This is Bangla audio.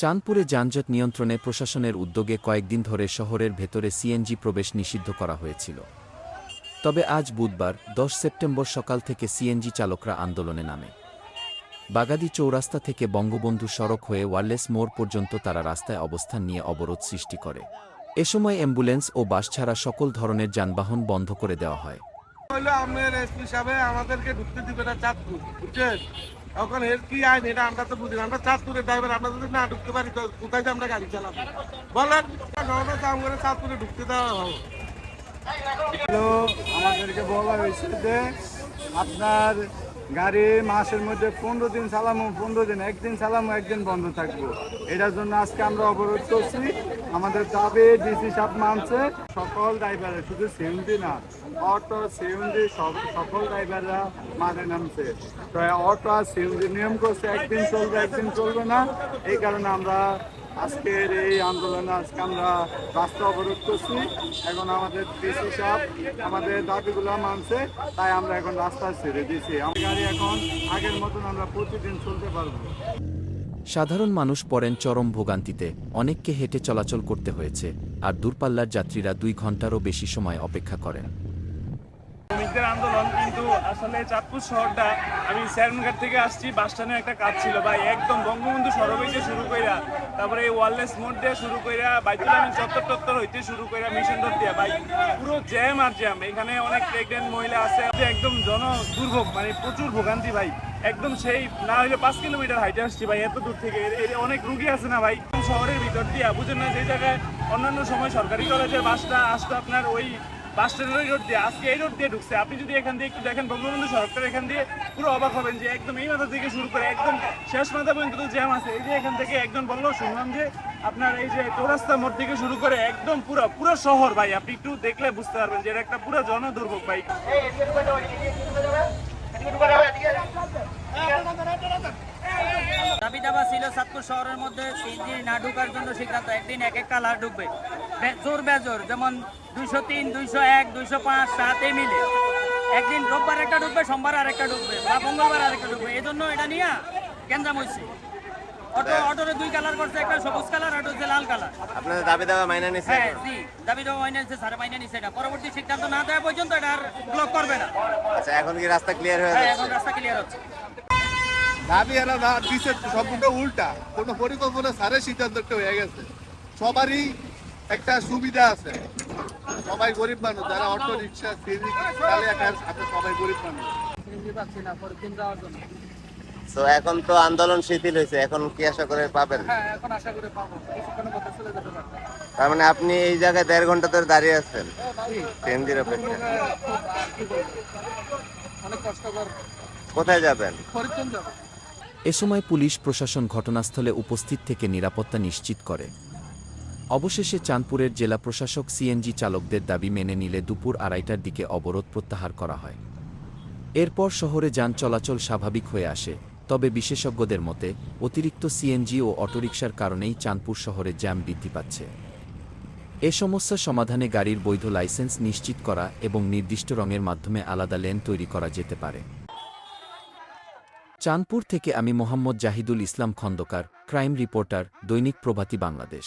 চাঁদপুরে যানজট নিয়ন্ত্রণে প্রশাসনের উদ্যোগে কয়েকদিন ধরে শহরের ভেতরে সিএনজি প্রবেশ নিষিদ্ধ করা হয়েছিল। তবে আজ বুধবার, দশ সেপ্টেম্বর সকাল থেকে সিএনজি চালকরা আন্দোলনে নামে। বাগাদি চৌরাস্তা থেকে বঙ্গবন্ধু সড়ক হয়ে ওয়ারলেস মোড় পর্যন্ত তারা রাস্তায় অবস্থান নিয়ে অবরোধ সৃষ্টি করে। এ সময় অ্যাম্বুলেন্স ও বাস ছাড়া সকল ধরনের যানবাহন বন্ধ করে দেওয়া হয়। এখন এর কি আইন? এটা আমরা তো বুঝি না। আমরা চাঁদপুরের ড্রাইভার আমরা যদি না ঢুকতে পারি, তো কোথায় আমরা গাড়ি চালাবো? বলেন কাম করে চাঁদপুরে ঢুকতে দেওয়া হবে। হ্যালো, আমাদেরকে বলা হয়েছে যে আপনার গাড়ি মাসের মধ্যে পনেরো দিন চালামো, পনেরো দিন, একদিন চালামো, একদিন বন্ধ থাকব। এটার জন্য আজকে আমরা অবরোধ করছি। আমাদের দাবি, ডিসি সাহেব মানছে, সকল ড্রাইভারের, শুধু সিএনজি না, অটো সিএনজি সব, সকল ড্রাইভাররা মানে নামছে। তো অটো আর সিএনজি নিয়ম করছে, একদিন চলবে একদিন চলবে না। এই কারণে আমরা আজকের এই আন্দোলনে আজকে আমরা রাস্তা অবরোধ করছি। এখন আমাদের ডিসি সাহেব আমাদের দাবিগুলো মানছে, তাই আমরা এখন রাস্তা ছেড়ে দিয়েছি। আমার গাড়ি এখন আগের মতন আমরা প্রতিদিন চলতে পারব। সাধারণ মানুষ পড়েন চরম ভোগান্তিতে। অনেককে হেঁটে চলাচল করতে হয়েছে, আর দূরপাল্লার যাত্রীরা দুই ঘন্টারও বেশি সময় অপেক্ষা করেন। শ্রমিকদের আন্দোলন, কিন্তু আসলে চাঁদপুর শহরটা আমি স্যারনঘাট থেকে আসছি, বাস স্ট্যান্ডে একটা কাজ ছিল ভাই, একদম বঙ্গবন্ধু সড়ক হইতে শুরু কইরা, তারপরে এই ওয়ারলেস মোড় দিয়ে শুরু কইরা, বাইতুল আমিন চত্বর টত্তর হইতে শুরু কইরা মিশন রোড দিয়া, ভাই, পুরো জ্যাম আর জ্যাম, এখানে অনেক প্রেগনেন্ট মহিলা আছে একদম জন দুর্ভোগ মানে প্রচুর ভোগান্তি ভাই, একদম সেই, না হইলে পাঁচ কিলোমিটার হাইটে আসছি ভাই, এত দূর থেকে অনেক রুগী আছে না ভাই, শহরের ভিতর দিয়া, বুঝেন না, যে জায়গায় অন্যান্য সময় সরকারি কলেজের বাসটা আসতো আপনার ওই বাস স্ট্যান্ডের রোড দিয়ে আজকে এই রোড দিয়ে ঢুকছে। আপনি যদি এখান দিয়ে একটু দেখেন বঙ্গবন্ধু সড়কটার এখান দিয়ে পুরো অবাক হবেন যে একদম এই মাথা থেকে শুরু করে একদম শেষ মাথা পর্যন্ত জ্যাম আছে এই যে এখান থেকে একজন বলল শুনলাম যে আপনার এই যে চৌরাস্তা মোড় থেকে শুরু করে একদম পুরো পুরো শহর ভাই আপনি একটু দেখলে বুঝতে পারবেন যে এটা একটা পুরো জনদুর্ভোগ ভাই। দাবি দাবা ছিল চাঁদপুর শহরের মধ্যে সিএনজি না ঢুকার জন্য সিদ্ধান্ত। একদিন এক এক কালার ঢুকবে। জোর বেজোর যেমন দুইশো তিন দুইশো এক দুইশো পাঁচ সাত এই মিলে। একদিন রোববার একটা ঢুকবে সোমবার আর একটা ঢুকবে বা মঙ্গলবার আর একটা ঢুকবে এই জন্য এটা নিয়ে গ্যাঞ্জাম হয়েছে অটো অটোরে দুই কালার করছে একটা সবুজ কালার আর হচ্ছে লাল কালার। আপনাদের দাবি দাবা মাইনা নিচ্ছে হ্যাঁ জি দাবি দাবা মাইনে নিচ্ছে স্যার মাইনে নিচ্ছে এটা। পরবর্তী সিদ্ধান্ত না দেওয়া পর্যন্ত এটা আর ব্লক করবে না। আচ্ছা এখন কি রাস্তা ক্লিয়ার হয়ে হ্যাঁ এখন রাস্তা ক্লিয়ার হচ্ছে। দাবি এরা না দিছে সম্পূর্ণ উল্টা। কোনো পরিকল্পনা সারে সিদ্ধান্ত একটা হয়ে গেছে। সবারই একটা সুবিধা আছে। সবাই গরিব মানুষ যারা অটো রিক্সা সিএনজি চালে একার সাথে সবাই গরিব মানুষ। তো এখন তো আন্দোলন শিথিল হয়েছে এখন কি আশা করে পাবেন? তার মানে আপনি এই জায়গায় দেড় ঘণ্টা ধরে দাঁড়িয়ে আছেন? সিএনজির অপেক্ষা কোথায় যাবেন? এ সময় পুলিশ প্রশাসন ঘটনাস্থলে উপস্থিত থেকে নিরাপত্তা নিশ্চিত করে। অবশেষে চাঁদপুরের জেলা প্রশাসক সিএনজি চালকদের দাবি মেনে নিলে দুপুর আড়াইটার দিকে অবরোধ প্রত্যাহার করা হয়। এরপর শহরে যান চলাচল স্বাভাবিক হয়ে আসে, তবে বিশেষজ্ঞদের মতে, অতিরিক্ত সিএনজি ও অটোরিকশার কারণেই চাঁদপুর শহরে জ্যাম বৃদ্ধি পাচ্ছে। এ সমস্যা সমাধানে গাড়ির বৈধ লাইসেন্স নিশ্চিত করা এবং নির্দিষ্ট রঙের মাধ্যমে আলাদা লেন তৈরি করা যেতে পারে। চাঁদপুর থেকে আমি মোহাম্মদ জাহিদুল ইসলাম খন্দকার ক্রাইম রিপোর্টার দৈনিক প্রভাতী বাংলাদেশ।